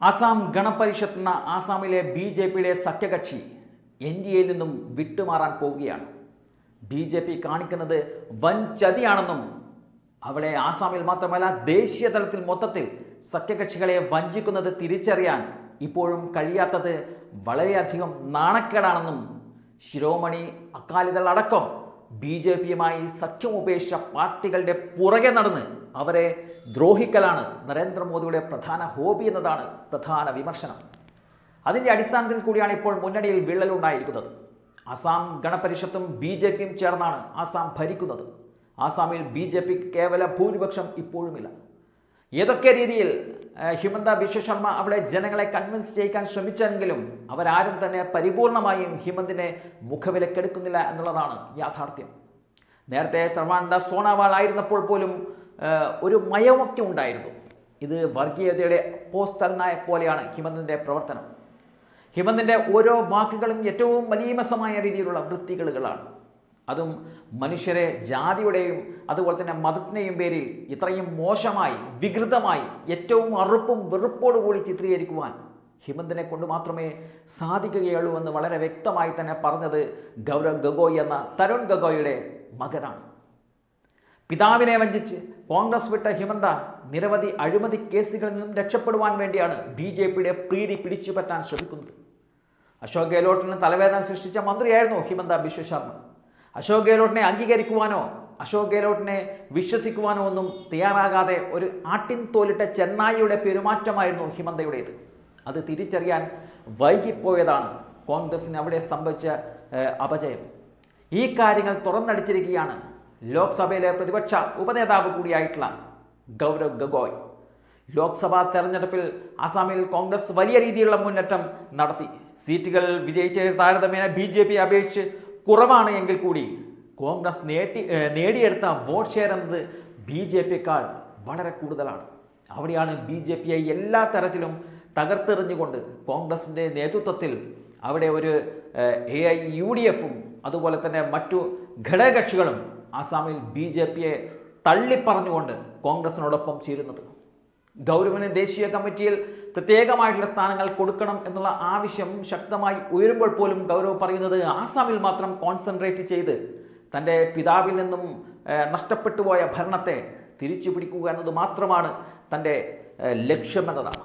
ആസാം ഗണപരിഷത്ത് എന്ന ആസാമിലെ B J പിയുടെ സഖ്യകക്ഷി എൻ ഡി എയിൽ നിന്നും വിട്ടുമാറാൻ പോവുകയാണ്. ബി ജെ പി കാണിക്കുന്നത് വൻ ചതിയാണെന്നും അവിടെ ആസാമിൽ മാത്രമല്ല ദേശീയ തലത്തിൽ മൊത്തത്തിൽ സഖ്യകക്ഷികളെ വഞ്ചിക്കുന്നത് തിരിച്ചറിയാൻ ഇപ്പോഴും കഴിയാത്തത് വളരെയധികം നാണക്കേടാണെന്നും ശിരോമണി അക്കാലിദൾ അടക്കം ബി ജെ പിയുമായി സഖ്യം ഉപേക്ഷിച്ച പാർട്ടികളുടെ പുറകെ നടന്ന് അവരെ ദ്രോഹിക്കലാണ് നരേന്ദ്രമോദിയുടെ പ്രധാന ഹോബി എന്നതാണ് പ്രധാന വിമർശനം. അതിന്റെ അടിസ്ഥാനത്തിൽ കൂടിയാണ് ഇപ്പോൾ മുന്നണിയിൽ വിള്ളലുണ്ടായിരിക്കുന്നത് ആസാം ഗണപരിഷത്തും ബി ജെ പിയും ചേർന്നാണ് ആസാം ഭരിക്കുന്നത്. ആസാമിൽ ബി ജെ പി കേവല ഭൂരിപക്ഷം ഇപ്പോഴുമില്ല. ഏതൊക്കെ രീതിയിൽ ഹിമന്ത ബിശ്വ ശർമ്മ അവിടെ ജനങ്ങളെ കൺവിൻസ് ചെയ്യിക്കാൻ ശ്രമിച്ചെങ്കിലും അവരാരും തന്നെ പരിപൂർണമായും ഹിമന്തിനെ മുഖവിലക്കെടുക്കുന്നില്ല എന്നുള്ളതാണ് യാഥാർത്ഥ്യം. നേരത്തെ സർവാനന്ദ സോണാവാൾ ആയിരുന്നപ്പോൾ പോലും ഒരു മയമൊക്കെ ഉണ്ടായിരുന്നു. ഇത് വർഗീയതയുടെ പോസ്റ്റലിനായ പോലെയാണ് ഹിമന്തിന്റെ പ്രവർത്തനം. ഹിമന്തിന്റെ ഓരോ വാക്കുകളും ഏറ്റവും മലീമസമായ രീതിയിലുള്ള വൃത്തികളുകളാണ് അതും മനുഷ്യരെ ജാതിയുടെയും അതുപോലെ തന്നെ മതത്തിന്റെയും പേരിൽ ഇത്രയും മോശമായി വികൃതമായി ഏറ്റവും അറുപ്പും വെറുപ്പോടുകൂടി ചിത്രീകരിക്കുവാൻ ഹിമന്തിനെ കൊണ്ട് മാത്രമേ സാധിക്കുകയുള്ളൂ എന്ന് വളരെ വ്യക്തമായി തന്നെ പറഞ്ഞത് ഗൗരവ് ഗഗോയ് എന്ന തരുൺ ഗഗോയുടെ മകനാണ്. പിതാവിനെ വഞ്ചിച്ച് കോൺഗ്രസ് വിട്ട ഹിമന്ത നിരവധി അഴിമതി കേസുകളിൽ നിന്നും രക്ഷപ്പെടുവാൻ വേണ്ടിയാണ് ബി ജെ പിയുടെ പ്രീതി പിടിച്ചുപറ്റാൻ ശ്രമിക്കുന്നത്. അശോക് ഗെഹ്ലോട്ടിന് തലവേദന സൃഷ്ടിച്ച മന്ത്രിയായിരുന്നു ഹിമന്ത ബിശ്വ ശർമ്മ. അശോക് ഗെഹ്ലോട്ടിനെ അംഗീകരിക്കുവാനോ അശോക് ഗെഹ്ലോട്ടിനെ വിശ്വസിക്കുവാനോ ഒന്നും തയ്യാറാകാതെ ഒരു ആട്ടിൻ തോലിട്ട ചെന്നായിയുടെ പെരുമാറ്റമായിരുന്നു ഹിമന്തയുടേത്. അത് തിരിച്ചറിയാൻ വൈകിപ്പോയതാണ് കോൺഗ്രസിന് അവിടെ സംഭവിച്ച അപജയം. ഈ കാര്യങ്ങൾ തുറന്നടിച്ചിരിക്കുകയാണ് ലോക്സഭയിലെ പ്രതിപക്ഷ ഉപനേതാവ് കൂടിയായിട്ടുള്ള ഗൗരവ് ഗഗോയ്. ലോക്സഭാ തെരഞ്ഞെടുപ്പിൽ ആസാമിൽ കോൺഗ്രസ് വലിയ രീതിയിലുള്ള മുന്നേറ്റം നടത്തി. സീറ്റുകൾ വിജയിച്ച താരതമ്യേന ബി ജെ പി അപേക്ഷിച്ച് കുറവാണ് എങ്കിൽ കൂടി കോൺഗ്രസ് നേടി നേടിയെടുത്ത വോട്ട് ഷെയർ എന്നത് ബി ജെ പിയേക്കാൾ വളരെ കൂടുതലാണ്. അവിടെയാണ് ബി ജെ പിയെ എല്ലാ തരത്തിലും തകർത്തെറിഞ്ഞുകൊണ്ട് കോൺഗ്രസിന്റെ നേതൃത്വത്തിൽ അവിടെ ഒരു എ ഐ യു ഡി എഫും അതുപോലെ തന്നെ മറ്റു ഘടകകക്ഷികളും ആസാമിൽ ബി ജെ പിയെ തള്ളിപ്പറഞ്ഞുകൊണ്ട് കോൺഗ്രസിനോടൊപ്പം ചേരുന്നത്. ഗൗരവിന് ദേശീയ കമ്മിറ്റിയിൽ പ്രത്യേകമായിട്ടുള്ള സ്ഥാനങ്ങൾ കൊടുക്കണം എന്നുള്ള ആവശ്യം ശക്തമായി ഉയരുമ്പോൾ പോലും ഗൗരവ് പറയുന്നത് ആസാമിൽ മാത്രം കോൺസെൻട്രേറ്റ് ചെയ്ത് തന്റെ പിതാവിൽ നിന്നും നഷ്ടപ്പെട്ടു പോയ ഭരണത്തെ തിരിച്ചു പിടിക്കുക എന്നത് മാത്രമാണ് തന്റെ ലക്ഷ്യമെന്നതാണ്